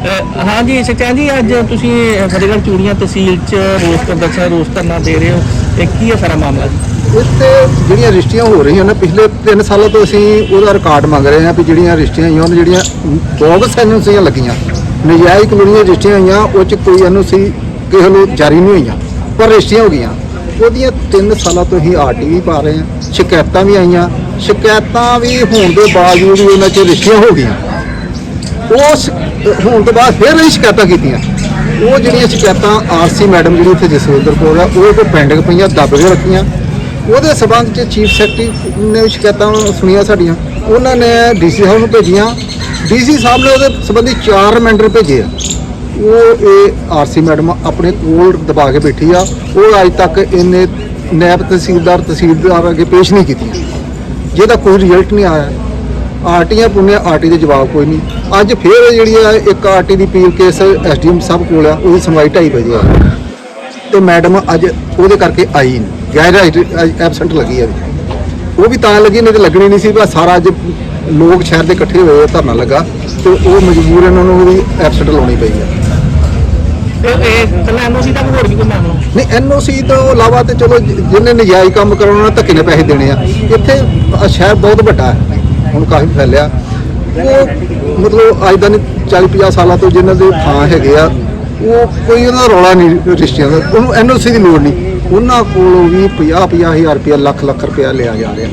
ਹਾਂਜੀ ਸਚਿਨ ਜੀ ਅੱਜ ਤੁਸੀਂ ਫਤਿਹਗੜ੍ਹ ਚੂੜੀਆਂ ਤਹਿਸੀਲ ਚ ਰੋਸ ਪ੍ਰਦਰਸ਼ਨ, ਰੋਸ ਧਰਨਾ ਦੇ ਰਹੇ ਹੋ। ਇਹ ਕੀ ਹੈ ਸਾਰਾ ਮਾਮਲਾ ਜੀ? ਇੱਥੇ ਜਿਹੜੀਆਂ ਰਜਿਸਟਰੀਆਂ ਹੋ ਰਹੀਆਂ ਨੇ, ਪਿਛਲੇ 3 ਸਾਲਾਂ ਤੋਂ ਅਸੀਂ ਉਹਦਾ ਰਿਕਾਰਡ ਮੰਗ ਰਹੇ ਹਾਂ ਵੀ ਜਿਹੜੀਆਂ ਰਜਿਸਟਰੀਆਂ ਹੋਈਆਂ ਉਹਨਾਂ ਜਿਹੜੀਆਂ ਬੋਗਸ ਐਨਓਸੀਆਂ ਲੱਗੀਆਂ, ਨਜਾਇਜ਼ ਕਾਨੂੰਨੀ ਰਜਿਸਟਰੀਆਂ ਹੋਈਆਂ ਉਹ ਚ ਕੋਈ ਐਨਓਸੀ ਕਿਸੇ ਨੂੰ ਜਾਰੀ ਨਹੀਂ ਹੋਈਆਂ, ਪਰ ਰਜਿਸਟਰੀਆਂ ਹੋ ਗਈਆਂ। ਉਹਦੀਆਂ 3 ਸਾਲਾਂ ਤੋਂ ਹੀ ਆਰਟੀਵੀ ਪਾ ਰਹੇ ਹਾਂ, ਸ਼ਿਕਾਇਤਾਂ ਵੀ ਆਈਆਂ, ਸ਼ਿਕਾਇਤਾਂ ਵੀ ਹੋਣ ਦੇ ਬਾਵਜੂਦ ਵੀ ਉਹਨਾਂ ਚ ਰਜਿਸਟਰੀਆਂ ਹੋ ਗਈਆਂ। ਉਸ ਹੋਣ ਤੋਂ ਬਾਅਦ ਫਿਰ ਅਸੀਂ ਸ਼ਿਕਾਇਤਾਂ ਕੀਤੀਆਂ। ਉਹ ਜਿਹੜੀਆਂ ਸ਼ਿਕਾਇਤਾਂ ਆਰਸੀ ਮੈਡਮ ਜਿਹੜੀ ਇੱਥੇ ਜਸਵਿੰਦਰ ਕੌਰ ਆ, ਉਹ ਕੋ ਪੈਂਡਿੰਗ ਪਈਆਂ, ਦੱਬ ਕੇ ਰੱਖੀਆਂ। ਉਹਦੇ ਸਬੰਧ ਚ ਚੀਫ ਸੈਕਟਰੀ ਨੇ ਸ਼ਿਕਾਇਤਾਂ ਸੁਣੀਆਂ ਸਾਡੀਆਂ। ਉਹਨਾਂ ਨੇ ਡੀਸੀ ਸਾਹਿਬ ਨੂੰ ਭੇਜੀਆਂ। ਡੀਸੀ ਸਾਹਿਬ ਨੇ ਉਹਦੇ ਸੰਬੰਧੀ ਚਾਰ ਰਿਮਾਈਂਡਰ ਭੇਜੇ ਆ। ਉਹ ਇਹ ਆਰਸੀ ਮੈਡਮ ਆਪਣੇ ਕੋਲ ਦਬਾ ਕੇ ਬੈਠੀ ਆ। ਉਹ ਅੱਜ ਤੱਕ ਇਹਨੇ ਨੈਬ ਤਹਿਸੀਲਦਾਰ ਤਹਿਸੀਲਦਾਰ ਅੱਗੇ ਪੇਸ਼ ਨਹੀਂ ਕੀਤੀਆਂ। ਜਿਹਦਾ ਕੋਈ ਰਿਜ਼ਲਟ ਨਹੀਂ ਆਇਆ। ਆਰਟੀਆਂ ਪੁੰਨੇ ਆਰਟੀ ਦੇ ਜਵਾਬ ਕੋਈ ਨਹੀਂ। ਅੱਜ ਫੇਰ ਜਿਹੜੀ ਆ ਇੱਕ ਆਰਟੀ ਦੀ ਪੀਲ ਕੇਸ ਐਸਡੀਐਮ ਸਾਹਿਬ ਕੋਲ ਆ ਉਹਦੀ ਸੁਣਵਾਈ ਢਾਈ ਵਜੇ ਆ। ਤੇ ਮੈਡਮ ਅੱਜ ਉਹਦੇ ਕਰਕੇ ਆਈ ਨਹੀਂ ਗੈਰ ਐਬਸੈਂਟ ਲੱਗੀ ਆ। ਉਹ ਵੀ ਤਾਂ ਲੱਗੀ ਨਹੀਂ ਤੇ ਲੱਗਣੀ ਨਹੀਂ ਸੀ ਬਸ ਸਾਰਾ ਅੱਜ ਲੋਕ ਸ਼ਹਿਰ ਦੇ ਇਕੱਠੇ ਹੋਏ ਧਰਨਾ ਲੱਗਾ। ਤੇ ਉਹ ਮਜਬੂਰ ਇਹਨਾਂ ਨੂੰ ਵੀ ਐਬਸੈਂਟ ਲਾਉਣੀ ਪਈ ਆ। ਇਹ ਇਹ ਕੱਲਾ ਐਨਓਸੀ ਤੱਕ ਹੋਰ ਵੀ ਕੋਈ ਮਾਮਲਾ ਨਹੀਂ ਐਨਓਸੀ ਤੋਂ ਇਲਾਵਾ ਤੇ ਚਲੋ ਜਿਹਨੇ ਨਜਾਇਜ਼ ਕੰਮ ਕਰਾਉਣਾ ਉਹਨਾਂ ਧੱਕੇ ਨੇ ਪੈਸੇ ਦੇਣੇ ਆ। ਇੱਥੇ ਸ਼ਹਿਰ ਬਹੁਤ ਵੱਡਾ ਹੈ। ਹੁਣ ਕਾਫੀ ਫੈਲਿਆ। ਉਹ ਮਤਲਬ ਅੱਜ ਦਾ ਨਹੀਂ 40 50 ਸਾਲਾਂ ਤੋਂ ਜਿਨ੍ਹਾਂ ਦੇ ਥਾਂ ਹੈਗੇ ਆ ਉਹ ਕੋਈ ਉਹਨਾਂ ਦਾ ਰੌਲਾ ਨਹੀਂ ਰਜਿਸਟਰੀਆਂ ਦਾ। ਉਹਨੂੰ ਐਨਓਸੀ ਦੀ ਲੋੜ ਨਹੀਂ। ਉਹਨਾਂ ਕੋਲੋਂ ਵੀ 50 50 ਹਜ਼ਾਰ ਰੁਪਇਆ ਲੱਖ ਲੱਖ ਰੁਪਇਆ ਲਿਆ ਜਾ ਰਿਹਾ।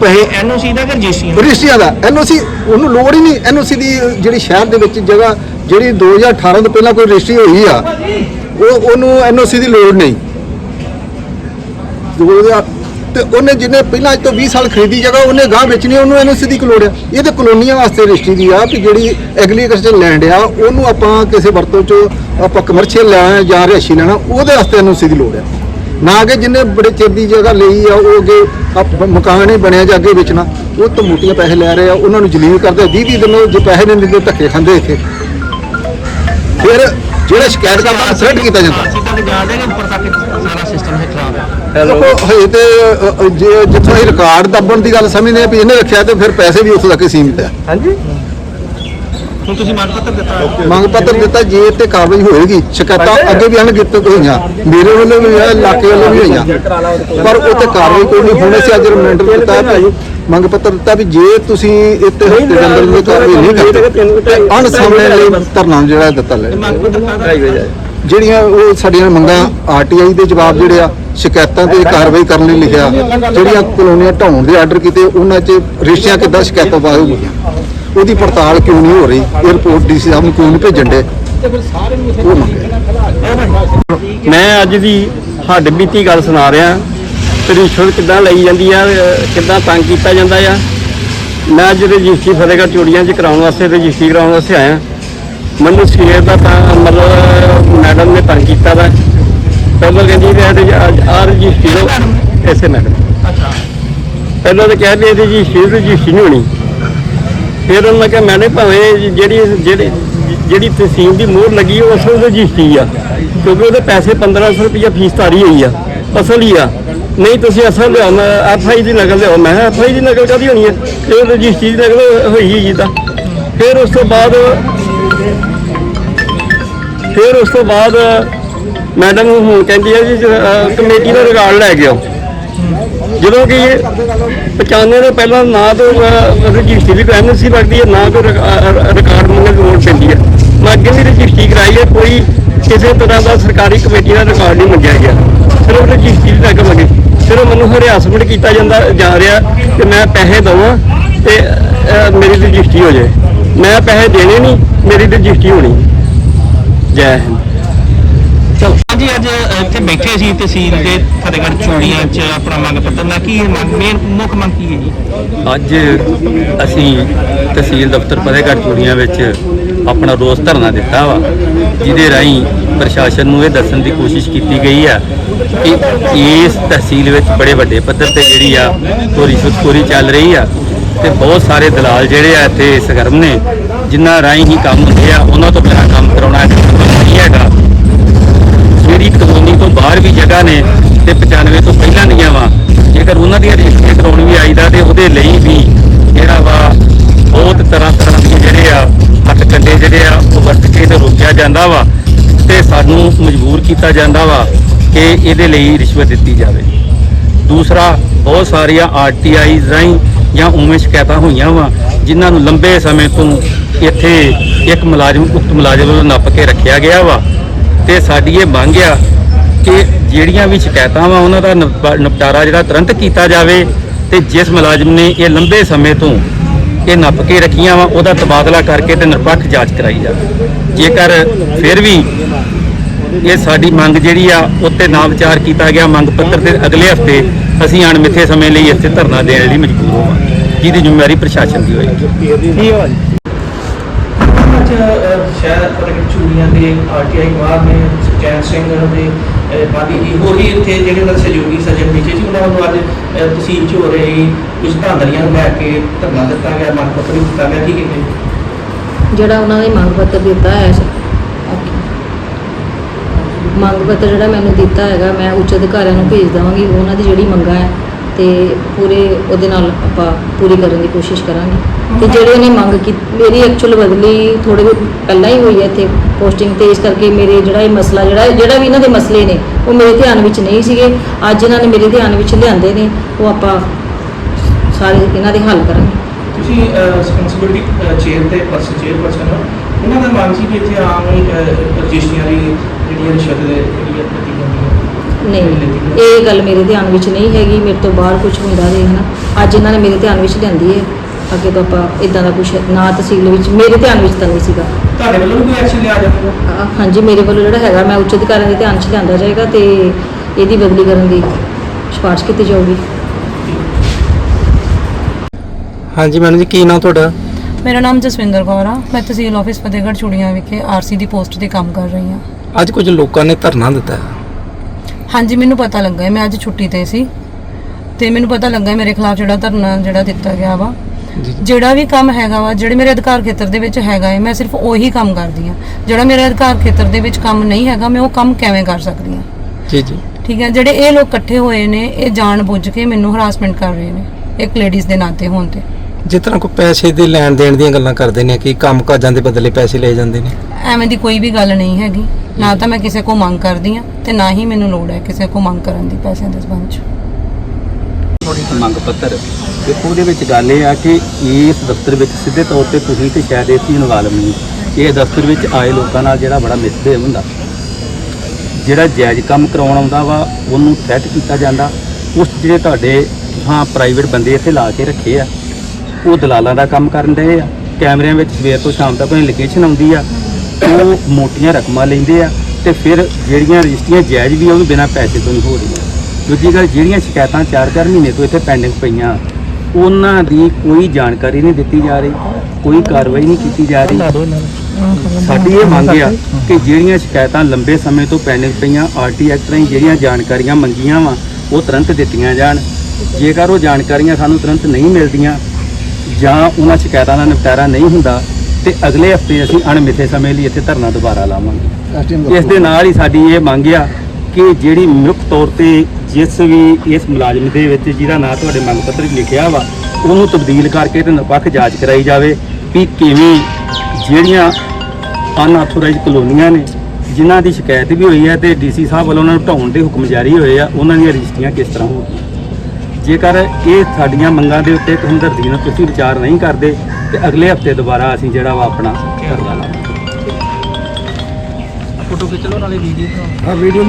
ਪੈਸੇ ਐਨਓਸੀ ਦਾ ਕਿ ਰਜਿਸਟਰੀਆਂ ਰਜਿਸਟਰੀਆਂ ਦਾ। ਐਨਓਸੀ ਉਹਨੂੰ ਲੋੜ ਹੀ ਨਹੀਂ। ਐਨਓਸੀ ਦੀ ਜਿਹੜੀ ਸ਼ਹਿਰ ਦੇ ਵਿੱਚ ਜਗ੍ਹਾ ਜਿਹੜੀ 2018 ਤੋਂ ਪਹਿਲਾਂ ਕੋਈ ਰਜਿਸਟਰੀ ਹੋਈ ਆ ਉਹ ਉਹਨੂੰ ਐਨਓਸੀ ਦੀ ਲੋੜ ਨਹੀਂ। ਦੋ ਹਜ਼ਾਰ- ਤੇ ਉਹਨੇ ਜਿਹਨੇ ਪਹਿਲਾਂ ਅੱਜ ਤੋਂ 20 ਸਾਲ ਖਰੀਦੀ ਜਗ੍ਹਾ, ਉਹਨੇ ਗਾਂ ਵੇਚਣੀ, ਉਹਨੂੰ ਐਨਓਸੀ ਦੀ ਕੀ ਲੋੜ ਆ ਇਹ ਤੇ ਕਲੋਨੀਆਂ ਵਾਸਤੇ ਰਜਿਸਟਰੀ ਦੀ ਆ ਕਿ ਜਿਹੜੀ ਐਗਰੀਕਲਚਰ ਲੈਂਡ ਆ, ਉਹਨੂੰ ਆਪਾਂ ਕਿਸੇ ਵਰਤੋਂ ਚ ਆਪਾਂ ਕਮਰਸ਼ੀਅਲ ਲੈਣਾ ਜਾਂ ਰਿਹਾਇਸ਼ੀ ਲੈਣਾ, ਉਹਦੇ ਵਾਸਤੇ ਐਨਓਸੀ ਦੀ ਲੋੜ ਆ। ਨਾ ਕਿ ਜਿਹਨੇ ਬੜੇ ਚਿਰ ਦੀ ਜਗ੍ਹਾ ਲਈ ਆ, ਉਹ ਅੱਗੇ ਆਪ- ਮਕਾਨ ਹੀ ਬਣਿਆ ਜਾਂ ਅੱਗੇ ਵੇਚਣਾ, ਉਹ ਤੋਂ ਮੋਟੀਆਂ ਪੈਸੇ ਲੈ ਰਹੇ ਆ, ਉਹਨਾਂ ਨੂੰ ਜਲੀਲ ਕਰਦੇ 20 20 ਦਿਨ ਜੇ ਪੈਸੇ ਨਹੀਂ ਦਿੰਦੇ, ਧੱਕੇ ਖਾਂਦੇ ਇੱਥੇ। ਫਿਰ ਜਿਹੜਾ ਸ਼ਿਕਾਇਤ ਕਰਦਾ ਸੈੱਟ ਕੀਤਾ ਜਾਂਦਾ। ਅਸੀਂ ਤੱਕ ਜਾਣਦੇ ਕਿ ਉੱਪਰ ਤੱਕ ਸਾਰਾ ਸਿਸਟਮ ਹੈ ਖਰਾਬ ਹੈ। ਦੇਖੋ ਹਜੇ ਤੇ ਅ, ਅ, ਜੇ ਜਿੱਥੋਂ ਅਸੀਂ ਰਿਕਾਰਡ ਦੱਬਣ ਦੀ ਗੱਲ ਸਮਝਦੇ ਆ ਵੀ ਇਹਨੇ ਰੱਖਿਆ ਤੇ ਫਿਰ ਪੈਸੇ ਵੀ ਉੱਥੋਂ ਤੱਕ ਹੀ ਸੀਮਿਤ ਹੈ। ਹੁਣ ਤੁਸੀਂ ਮੰਗ ਪੱਤਰ ਦਿੱਤਾ ਮੰਗ ਪੱਤਰ ਦਿੱਤਾ ਜੇ ਤੇ ਕਾਰਵਾਈ ਹੋਏਗੀ ਸ਼ਿਕਾਇਤਾਂ ਅੱਗੇ ਵੀ ਅਣਗਿਣਤ ਹੋਈਆਂ ਮੇਰੇ ਵੱਲੋਂ ਵੀ ਹੋਇਆ ਇਲਾਕੇ ਵੱਲੋਂ ਵੀ ਹੋਈਆਂ। ਪਰ ਉੱਥੇ ਕਾਰਵਾਈ ਕੋਈ ਨਹੀਂ ਹੋਣੀ ਸੀ ਅੱਜ ਰਿਮਾਈਂਡਰ ਦਿੱਤਾ ਵੀ ਮੰਗ ਪੱਤਰ ਦਿੱਤਾ ਵੀ ਜੇ ਤੁਸੀਂ ਇੱਥੇ ਹਫ਼ਤੇ ਦੇ ਅੰਦਰ ਇਹ ਕਾਰਵਾਈ ਨਹੀਂ ਕਰਦੇ ਤੇ ਅਣਸਾਮਣੇ ਲਈ ਧਰਨਾ ਜਿਹੜਾ ਦਿੱਤਾ ਲੈ। ਜਿਹੜੀਆਂ ਉਹ ਸਾਡੀਆਂ ਮੰਗਾਂ ਆਰਟੀਆਈ ਦੇ ਜਵਾਬ ਜਿਹੜੇ ਆ ਸ਼ਿਕਾਇਤਾਂ ਤੇ ਕਾਰਵਾਈ ਕਰਨ ਲਈ ਲਿਖਿਆ ਜਿਹੜੀਆਂ ਕਲੋਨੀਆਂ ਢਾਉਣ ਦੇ ਆਰਡਰ ਕੀਤੇ ਉਹਨਾਂ 'ਚ ਰਿਸ਼ਤਿਆਂ ਕਿੱਦਾਂ ਸ਼ਿਕਾਇਤਾਂ ਪਾਏ ਹੋਈਆਂ ਉਹਦੀ ਪੜਤਾਲ ਕਿਉਂ ਨਹੀਂ ਹੋ ਰਹੀ? ਇਹ ਰਿਪੋਰਟ ਡੀਸੀ ਸਾਹਿਬ ਨੂੰ ਕਿਉਂ ਨਹੀਂ ਭੇਜਣ ਦੇ ਮੈਂ ਅੱਜ ਦੀ ਹੱਡ ਬੀਤੀ ਗੱਲ ਸੁਣਾ ਰਿਹਾ। ਤੇ ਰਿਸ਼ਵਤ ਕਿੱਦਾਂ ਲਈ ਜਾਂਦੀ ਆ ਕਿੱਦਾਂ ਤੰਗ ਕੀਤਾ ਜਾਂਦਾ ਆ। ਮੈਂ ਅੱਜ ਰਜਿਸਟਰੀ ਫਤਿਹਗੜ੍ਹ ਚੂੜੀਆਂ 'ਚ ਕਰਾਉਣ ਵਾਸਤੇ ਰਜਿਸਟਰੀ ਕਰਾਉਣ ਵਾਸਤੇ ਆਇਆ। ਮੈਨੂੰ ਸਵੇਰ ਦਾ ਤਾਂ ਮਤਲਬ ਮੈਡਮ ਨੇ ਤੰਗ ਕੀਤਾ ਵਾ। ਪਹਿਲਾਂ ਕਹਿੰਦੀ ਵੀ ਆ ਰਜਿਸਟਰੀ ਲਓ। ਐਸੇ ਮੈਡਮ। ਅੱਛਾ। ਪਹਿਲਾਂ ਤਾਂ ਕਹਿ ਰਹੀ ਸੀ ਜੀ ਰਜਿਸਟਰੀ ਨਹੀਂ ਹੋਣੀ। ਫਿਰ ਉਹਨਾਂ ਕਿਹਾ ਮੈਨੇ ਭਾਵੇਂ ਜਿਹੜੀ ਜਿਹੜੀ ਜਿਹੜੀ ਤਹਿਸੀਲ ਦੀ ਮੋਹਰ ਲੱਗੀ ਉਹ ਅਸਲ ਰਜਿਸਟਰੀ ਆ। ਕਿਉਂਕਿ ਉਹਦੇ ਪੈਸੇ 1500 ਰੁਪਇਆ ਫੀਸ ਤਾਰੀ ਹੋਈ ਆ ਅਸਲ ਹੀ ਆ। ਨਹੀਂ ਤੁਸੀਂ ਅਸਲ ਲਿਆਓ ਮੈਂ ਐਫ ਆਈ ਦੀ ਨਕਲ ਲਿਆਓ। ਮੈਂ ਐਫ ਆਈ ਦੀ ਨਕਲ ਕਾਦੀ ਹੋਣੀ ਹੈ? ਇਹ ਰਜਿਸਟਰੀ ਦੀ ਨਕਲ ਹੋਈ ਹੀ ਜਿੱਦਾਂ ਫਿਰ ਉਸ ਤੋਂ ਬਾਅਦ ਫਿਰ ਉਸ ਤੋਂ ਬਾਅਦ ਮੈਡਮ ਹੁਣ ਕਹਿੰਦੀ ਹੈ ਜੀ ਅਹ, ਕਮੇਟੀ ਦਾ ਰਿਕਾਰਡ ਲੈ ਕੇ ਆਓ। ਜਦੋਂ ਕਿ ਇਹ 95 ਤੋਂ ਪਹਿਲਾਂ ਨਾ ਤੋਂ ਰਜਿਸਟਰੀ ਦੀ ਐਮਐਸਸੀ ਲੱਗਦੀ ਹੈ ਨਾ ਕੋਈ ਰਿਕਾਰਡ ਮੰਗਣ ਦੀ ਲੋੜ ਪੈਂਦੀ ਹੈ। ਮੈਂ ਅੱਗੇ ਵੀ ਰਜਿਸਟਰੀ ਕਰਾਈ ਹੈ ਕੋਈ ਕਿਸੇ ਤਰ੍ਹਾਂ ਦਾ ਸਰਕਾਰੀ ਕਮੇਟੀ ਦਾ ਰਿਕਾਰਡ ਨਹੀਂ ਮੰਗਿਆ ਗਿਆ। ਸਿਰਫ ਰਜਿਸਟਰੀ ਦੀ ਤੱਕ ਮੰਗੀ। ਸਿਰਫ ਮੈਨੂੰ ਹਰਿਆਸਮੈਂਟ ਕੀਤਾ ਜਾਂਦਾ ਜਾ ਰਿਹਾ ਕਿ ਮੈਂ ਪੈਸੇ ਦਵਾਂ ਤੇ ਮੇਰੀ ਰਜਿਸਟਰੀ ਹੋ ਜਾਏ। ਮੈਂ ਪੈਸੇ ਦੇਣੇ ਨਹੀਂ ਮੇਰੀ ਰਜਿਸਟਰੀ ਹੋਣੀ। ਜੈ ਹਿੰਦ। ਹਾਂਜੀ ਅੱਜ ਇੱਥੇ ਬੈਠੇ ਸੀ ਤਹਿਸੀਲ ਦੇ ਫਤਿਹਗੜ੍ਹ ਚੂੜੀਆਂ 'ਚ ਆਪਣਾ ਮੰਗ ਪੱਤਰ ਨਾ ਕੀ ਮੇਨ ਮੁੱਖ ਮੰਗ ਕੀ ਹੈ ਜੀ? ਅੱਜ ਅਸੀਂ ਤਹਿਸੀਲ ਦਫ਼ਤਰ ਫਤਿਹਗੜ੍ਹ ਚੂੜੀਆਂ ਵਿੱਚ ਆਪਣਾ ਰੋਸ ਧਰਨਾ ਦਿੱਤਾ ਵਾ ਜਿਹਦੇ ਰਾਹੀਂ ਪ੍ਰਸ਼ਾਸਨ ਨੂੰ ਇਹ ਦੱਸਣ ਦੀ ਕੋਸ਼ਿਸ਼ ਕੀਤੀ ਗਈ ਆ ਕਿ ਇਸ ਤਹਿਸੀਲ ਵਿੱਚ ਬੜੇ ਵੱਡੇ ਪੱਧਰ ਤੇ ਜਿਹੜੀ ਆ ਉਹ ਰਿਸ਼ਵਤਖੋਰੀ ਚੱਲ ਰਹੀ ਆ ਤੇ ਬਹੁਤ ਸਾਰੇ ਦਲਾਲ ਜਿਹੜੇ ਆ ਇੱਥੇ ਸਰਗਰਮ ਨੇ, ਜਿਨ੍ਹਾਂ ਰਾਹੀਂ ਹੀ ਕੰਮ ਹੁੰਦੇ ਆ, ਉਹਨਾਂ ਤੋਂ ਬਿਨਾਂ ਕੰਮ ਕਰਾਉਣਾ ਇਹ ਨਹੀਂ ਹੈਗਾ। ਜਿਹੜੀ ਕਲੋਨੀ ਤੋਂ ਬਾਹਰ ਵੀ ਜਗ੍ਹਾ ਨੇ ਤੇ 95 ਤੋਂ ਪਹਿਲਾਂ ਦੀਆਂ ਵਾ, ਜੇਕਰ ਉਹਨਾਂ ਦੀਆਂ ਰਜਿਸਟਰੀ ਕਰਾਉਣੀ ਵੀ ਆਈਦਾ ਤੇ ਉਹਦੇ ਲਈ ਵੀ ਜਿਹੜਾ ਵਾ ਬਹੁਤ ਤਰ੍ਹਾਂ ਤਰ੍ਹਾਂ ਦੇ ਜਿਹੜੇ ਆ ਹੱਥ ਕੰਡੇ ਜਿਹੜੇ ਆ, ਉਹ ਵਰਤ ਕੇ ਤਾਂ ਰੋਕਿਆ ਜਾਂਦਾ ਵਾ ਤੇ ਸਾਨੂੰ ਮਜਬੂਰ ਕੀਤਾ ਜਾਂਦਾ ਵਾ। ਕਿ ਇਹਦੇ ਲਈ ਰਿਸ਼ਵਤ ਦਿੱਤੀ ਜਾਵੇ। ਦੂਸਰਾ, ਬਹੁਤ ਸਾਰੀਆਂ ਆਰਟੀਆਈਜ਼ ਰਾਹੀਂ ਜਾਂ ਉਵੇਂ ਸ਼ਿਕਾਇਤਾਂ ਹੋਈਆਂ ਵਾ, ਜਿਨ੍ਹਾਂ ਨੂੰ ਲੰਬੇ ਸਮੇਂ ਤੋਂ ਇੱਥੇ ਇੱਕ ਮੁਲਾਜ਼ਮ, ਉਕਤ ਮੁਲਾਜ਼ਮ ਵੱਲੋਂ ਨੱਪ ਕੇ ਰੱਖਿਆ ਗਿਆ ਵਾ। ਤੇ ਸਾਡੀ ਇਹ ਮੰਗ ਆ ਕਿ ਜਿਹੜੀਆਂ ਵੀ ਸ਼ਿਕਾਇਤਾਂ ਵਾ, ਉਹਨਾਂ ਦਾ ਨਿਪ- ਨਿਪਟਾਰਾ ਜਿਹੜਾ ਤੁਰੰਤ ਕੀਤਾ ਜਾਵੇ ਤੇ ਜਿਸ ਮੁਲਾਜ਼ਮ ਨੇ ਇਹ ਲੰਬੇ ਸਮੇਂ ਤੋਂ ਇਹ ਨੱਪ ਕੇ ਰੱਖੀਆਂ ਵਾ, ਉਹਦਾ ਤਬਾਦਲਾ ਕਰਕੇ ਤੇ ਨਿਰਪੱਖ ਜਾਂਚ ਕਰਾਈ ਜਾਵੇ। ਜੇਕਰ ਫਿਰ ਵੀ ਇਹ ਸਾਡੀ ਮੰਗ ਜਿਹੜੀ ਆ ਉੱਤੇ ਨਾ ਵਿਚਾਰ ਕੀਤਾ ਗਿਆ ਮੰਗ ਪੱਤਰ ਦੇ ਅਗਲੇ ਹਫ਼ਤੇ ਅਸੀਂ ਅਣਮਿੱਥੇ ਸਮੇਂ ਲਈ ਇੱਥੇ ਧਰਨਾ ਦੇਣ ਲਈ ਮਜਬੂਰ ਹੋਵਾਂਗੇ। ਜਿਹਦੀ ਜ਼ਿੰਮੇਵਾਰੀ ਪ੍ਰਸ਼ਾਸਨ ਦੀ ਹੋਏਗੀ। ਅੱਜ ਸ਼ਹਿਰ ਪ੍ਰਗਟ ਚੂੜੀਆਂ ਦੇ ਆਰਟੀਆਈ ਬਾਹਰ ਨੇ ਸੁਖਚੈਨ ਸਿੰਘ ਦੇ ਅਹ, ਬਾਦੀ ਜੀ ਹੋਰ ਵੀ ਇੱਥੇ ਜਿਹੜੇ ਉਹਨਾਂ ਦੇ ਸਹਿਯੋਗੀ ਸੱਜਣ ਨੀਚੇ ਸੀ ਉਹਨਾਂ ਵੱਲੋਂ ਅੱਜ ਅਹ, ਤਹਿਸੀਲ ਚ ਹੋ ਰਹੀ ਕੁਝ ਧਾਂਦਲੀਆਂ ਨੂੰ ਲੈ ਕੇ ਧਰਨਾ ਦਿੱਤਾ ਗਿਆ ਮੰਗ ਪੱਤਰ ਵੀ ਦਿੱਤਾ ਗਿਆ ਕੀ ਕਹਿੰਦੇ? ਜਿਹੜਾ ਉਹਨਾਂ ਨੇ ਮੰਗ ਪੱਤਰ ਦਿੱਤਾ ਹੈ ਮੰਗ ਪੱਤਰ ਜਿਹੜਾ ਮੈਨੂੰ ਦਿੱਤਾ ਹੈਗਾ, ਮੈਂ ਉੱਚ ਅਧਿਕਾਰੀਆਂ ਨੂੰ ਭੇਜ ਦੇਵਾਂਗੀ, ਉਹਨਾਂ ਦੀ ਜਿਹੜੀ ਮੰਗਾਂ ਹੈ ਤੇ ਪੂਰੇ ਉਹਦੇ ਨਾਲ ਆਪਾਂ ਪੂਰੀ ਕਰਨ ਦੀ ਕੋਸ਼ਿਸ਼ ਕਰਾਂਗੇ। ਤੇ ਜਿਹੜੇ ਉਹਨੇ ਮੰਗ ਕੀਤੀ, ਮੇਰੀ ਐਕਚੁਅਲ ਬਦਲੀ ਥੋੜੇ ਦਿਨ ਪਹਿਲਾਂ ਹੀ ਹੋਈ ਹੈ ਇੱਥੇ ਪੋਸਟਿੰਗ ਤੇ, ਇਸ ਕਰਕੇ ਮੇਰੇ ਜਿਹੜਾ ਇਹ ਮਸਲਾ, ਜਿਹੜਾ ਜਿਹੜਾ ਵੀ ਇਹਨਾਂ ਦੇ ਮਸਲੇ ਨੇ, ਉਹ ਮੇਰੇ ਧਿਆਨ ਵਿੱਚ ਨਹੀਂ ਸੀਗੇ। ਅੱਜ ਇਹਨਾਂ ਨੇ ਮੇਰੇ ਧਿਆਨ ਵਿੱਚ ਲਿਆਂਦੇ ਨੇ, ਉਹ ਆਪਾਂ ਸਾਰੇ ਇਹਨਾਂ ਦੇ ਹੱਲ ਕਰਾਂਗੇ। ਤੁਸੀਂ ਰਿਸਪੌਂਸਿਬਿਲਟੀ ਚੇਅਰ ਤੇ ਪਰਸਨ ਚੇਅਰ ਪਰਸਨ ਹੋ। ਉਹਨਾਂ ਦਾ ਸੀ ਕਿ ਇੱਥੇ ਆਮ ਰਜਿਸਟਰੀਆਂ ਦੀ ਜਿਹੜੀ ਰਿਸ਼ਵਤ ਦੇ ਜਿਹੜੀ ਹੈ ਨਹੀਂ ਇਹ ਗੱਲ ਮੇਰੇ ਧਿਆਨ ਵਿੱਚ ਨਹੀਂ ਹੈਗੀ ਮੇਰੇ ਤੋਂ ਬਾਹਰ ਕੁਝ ਹੁੰਦਾ ਰਹੇ ਹਨਾ? ਅੱਜ ਇਹਨਾਂ ਨੇ ਮੇਰੇ ਧਿਆਨ ਵਿੱਚ ਲਿਆਂਦੀ ਹੈ। ਅੱਗੇ ਤੋਂ ਆਪਾਂ ਇਦਾਂ ਦਾ ਕੁਝ ਨਾ ਤਹਿਸੀਲ ਵਿੱਚ ਮੇਰੇ ਧਿਆਨ ਵਿੱਚ ਤਾਂ ਨਹੀਂ ਸੀਗਾ। ਤੁਹਾਡੇ ਵੱਲੋਂ ਵੀ ਕੋਈ ਐਕਸ਼ਨ ਲਿਆ ਜਾਵੇਗਾ ਹਾਂਜੀ ਮੇਰੇ ਵੱਲੋਂ ਜਿਹੜਾ ਹੈਗਾ ਮੈਂ ਉੱਚ ਅਧਿਕਾਰੀਆਂ ਦੇ ਧਿਆਨ 'ਚ ਲਿਆਂਦਾ ਜਾਏਗਾ ਤੇ ਇਹਦੀ ਬਦਲੀ ਕਰਨ ਦੀ ਸਿਫਾਰਿਸ਼ ਕੀਤੀ ਜਾਊਗੀ। ਹਾਂਜੀ ਮੈਡਮ ਜੀ ਕੀ ਨਾਮ ਤੁਹਾਡਾ? ਮੇਰਾ ਨਾਮ ਜਸਵਿੰਦਰ ਕੌਰ ਆ। ਮੈਂ ਤਹਿਸੀਲ ਆਫਿਸ ਫਤਿਹਗੜ੍ਹ ਚੂੜੀਆਂ ਵਿਖੇ ਆਰਸੀ ਦੀ ਪੋਸਟ ਤੇ ਕੰਮ ਕਰ ਰਹੀ ਹਾਂ। ਅੱਜ ਕੁਝ ਲੋਕਾਂ ਨੇ ਧਰਨਾ ਦਿੱਤਾ। ਹੈ ਹਾਂਜੀ ਮੈਨੂੰ ਪਤਾ ਲੱਗਾ ਹੈ, ਮੈਂ ਅੱਜ ਛੁੱਟੀ ਤੇ ਸੀ ਤੇ ਮੈਨੂੰ ਪਤਾ ਲੱਗਾ ਹੈ ਮੇਰੇ ਖਿਲਾਫ ਜਿਹੜਾ ਧਰਨਾ ਜਿਹੜਾ ਦਿੱਤਾ ਗਿਆ ਵਾ। ਜੀ। ਜਿਹੜਾ ਵੀ ਕੰਮ ਹੈਗਾ ਵਾ ਜਿਹੜੇ ਮੇਰੇ ਅਧਿਕਾਰ ਖੇਤਰ ਦੇ ਵਿੱਚ ਹੈਗਾ ਹੈ ਮੈਂ ਸਿਰਫ ਉਹੀ ਕੰਮ ਕਰਦੀ ਹਾਂ। ਜਿਹੜਾ ਮੇਰੇ ਅਧਿਕਾਰ ਖੇਤਰ ਦੇ ਵਿੱਚ ਕੰਮ ਨਹੀਂ ਹੈਗਾ ਮੈਂ ਉਹ ਕੰਮ ਕਿਵੇਂ ਕਰ ਸਕਦੀ ਹਾਂ? ਜੀ ਜੀ। ਠੀਕ ਹੈ ਜਿਹੜੇ ਇਹ ਲੋਕ ਇਕੱਠੇ ਹੋਏ ਨੇ ਇਹ ਜਾਣ ਬੁੱਝ ਕੇ ਮੈਨੂੰ ਹਰਾਸਮੈਂਟ ਕਰ ਰਹੇ ਨੇ ਇੱਕ ਲੇਡੀਜ਼ ਦੇ ਨਾਤੇ ਹੋਣ ਤੇ। ਜਿਸ ਤਰ੍ਹਾਂ ਕੋਈ ਪੈਸੇ ਦੇ ਲੈਣ ਦੇਣ ਦੀਆਂ ਗੱਲਾਂ ਕਰਦੇ ਨੇ ਕਿ ਕੰਮ ਕਾਜਾਂ ਦੇ ਬਦਲੇ ਪੈਸੇ ਲਏ ਜਾਂਦੇ ਨੇ। ਐਵੇਂ ਦੀ ਕੋਈ ਵੀ ਗੱਲ ਨਹੀਂ ਹੈਗੀ। ਨਾ ਤਾਂ ਮੈਂ ਕਿਸੇ ਕੋ ਮੰਗ ਕਰਦੀ ਆ ਤੇ ਨਾ ਹੀ ਮੈਨੂੰ ਲੋੜ ਹੈ ਕਿਸੇ ਕੋ ਮੰਗ ਕਰਨ ਦੀ ਪੈਸਿਆਂ ਦੇ ਸੰਬੰਧ 'ਚ। ਮੰਗ ਪੱਤਰ ਤੇ ਉਹਦੇ ਵਿੱਚ ਗੱਲ ਇਹ ਆ ਕਿ ਇਸ ਦਫ਼ਤਰ ਵਿੱਚ ਸਿੱਧੇ ਤੌਰ ਤੇ ਤੁਸੀਂ ਤੇ ਸ਼ਾਇਦ ਇਹ ਚੀਜ਼ ਇਨਵੋਲਵ ਨਹੀਂ ਇਹ ਦਫ਼ਤਰ ਵਿੱਚ ਆਏ ਲੋਕਾਂ ਨਾਲ ਜਿਹੜਾ ਬੜਾ ਮਿਸਬਿਹੇਵ ਹੁੰਦਾ। ਜਿਹੜਾ ਜਾਇਜ਼ ਕੰਮ ਕਰਾਉਣ ਆਉਂਦਾ ਵਾ ਉਹਨੂੰ ਥ੍ਰੈਟ ਕੀਤਾ ਜਾਂਦਾ। ਉਸ ਜਿਹੜੇ ਤੁਹਾਡੇ ਹਾਂ ਪ੍ਰਾਈਵੇਟ ਬੰਦੇ ਇੱਥੇ ਲਾ ਕੇ ਰੱਖੇ ਆ। ਉਹ ਦਲਾਲਾਂ ਦਾ ਕੰਮ ਕਰਨ ਡਏ ਆ। ਕੈਮਰਿਆਂ ਵਿੱਚ ਸਵੇਰ ਤੋਂ ਸ਼ਾਮ ਤੱਕ ਉਹਨਾਂ ਲੋਕੇਸ਼ਨ ਆਉਂਦੀ ਆ। ਉਹ ਮੋਟੀਆਂ ਰਕਮਾਂ ਲੈਂਦੇ ਆ ਤੇ ਫਿਰ ਜਿਹੜੀਆਂ ਰਜਿਸਟਰੀਆਂ ਜਾਇਜ਼ ਵੀ ਆ, ਉਹ ਵੀ ਬਿਨਾਂ ਪੈਸੇ ਤੋਂ ਨਹੀਂ ਹੋ ਰਹੀਆਂ। ਦੂਜੀ ਗੱਲ ਜਿਹੜੀਆਂ ਸ਼ਿਕਾਇਤਾਂ 4-4 ਮਹੀਨੇ ਤੋਂ ਇੱਥੇ ਪੈਂਡਿੰਗ ਪਈਆਂ ਉਹਨਾਂ ਦੀ ਕੋਈ ਜਾਣਕਾਰੀ ਨਹੀਂ ਦਿੱਤੀ ਜਾ ਰਹੀ ਕੋਈ ਕਾਰਵਾਈ ਨਹੀਂ ਕੀਤੀ ਜਾ ਰਹੀ। ਸਾਡੀ ਇਹ ਮੰਗ ਆ ਕਿ ਜਿਹੜੀਆਂ ਸ਼ਿਕਾਇਤਾਂ ਲੰਬੇ ਸਮੇਂ ਤੋਂ ਪੈਂਡਿੰਗ ਪਈਆਂ ਆਰਟੀ ਐਕਟ ਰਾਹੀਂ ਜਿਹੜੀਆਂ ਜਾਣਕਾਰੀਆਂ ਮੰਗੀਆਂ ਵਾ ਉਹ ਤੁਰੰਤ ਦਿੱਤੀਆਂ ਜਾਣ। ਜੇਕਰ ਉਹ ਜਾਣਕਾਰੀਆਂ ਸਾਨੂੰ ਤੁਰੰਤ ਨਹੀਂ ਮਿਲਦੀਆਂ ਜਾਂ ਉਹਨਾਂ ਸ਼ਿਕਾਇਤਾਂ ਦਾ ਨਿਪਟਾਰਾ ਨਹੀਂ ਹੁੰਦਾ ਤੇ ਅਗਲੇ ਹਫ਼ਤੇ ਅਸੀਂ ਅਣਮਿੱਥੇ ਸਮੇਂ ਲਈ ਇੱਥੇ ਧਰਨਾ ਦੁਬਾਰਾ ਲਾਵਾਂਗੇ। ਇਸ ਦੇ ਨਾਲ ਹੀ ਸਾਡੀ ਇਹ ਮੰਗ ਆ ਕਿ ਜਿਹੜੀ ਮੁੱਖ ਤੌਰ ਤੇ ਜਿਸ ਵੀ ਇਸ ਮੁਲਾਜ਼ਮ ਦੇ ਵਿੱਚ ਜਿਹਦਾ ਨਾਂ ਤੁਹਾਡੇ ਮੰਗ ਪੱਤਰ 'ਚ ਲਿਖਿਆ ਵਾ ਉਹਨੂੰ ਤਬਦੀਲ ਕਰਕੇ ਤੇ ਨਿਰਪੱਖ ਜਾਂਚ ਕਰਾਈ ਜਾਵੇ ਵੀ ਕਿਵੇਂ ਜਿਹੜੀਆਂ ਅਨਆਥੋਰਾਈਜ਼ਡ ਕਲੋਨੀਆਂ ਨੇ ਜਿਨ੍ਹਾਂ ਦੀ ਸ਼ਿਕਾਇਤ ਵੀ ਹੋਈ ਹੈ ਤੇ ਡੀਸੀ ਸਾਹਿਬ ਵੱਲੋਂ ਉਹਨਾਂ ਨੂੰ ਢਾਉਣ ਦੇ ਹੁਕਮ ਜਾਰੀ ਹੋਏ ਆ ਉਹਨਾਂ ਦੀਆਂ ਰਜਿਸਟਰੀਆਂ ਕਿਸ ਤਰ੍ਹਾਂ ਹੋਣਗੀਆਂ? ਜੇਕਰ ਇਹ ਸਾਡੀਆਂ ਮੰਗਾਂ ਦੇ ਉੱਤੇ ਹਮਦਰਦੀ ਨਾਲ ਤੁਸੀਂ ਵਿਚਾਰ ਨਹੀਂ ਕਰਦੇ ਤੇ ਅਗਲੇ ਹਫ਼ਤੇ ਦੁਬਾਰਾ ਅਸੀਂ ਜਿਹੜਾ ਵਾ ਆਪਣਾ ਧਰਨਾ ਲਾਵਾਂਗੇ। ਆ ਵੀਡੀਓ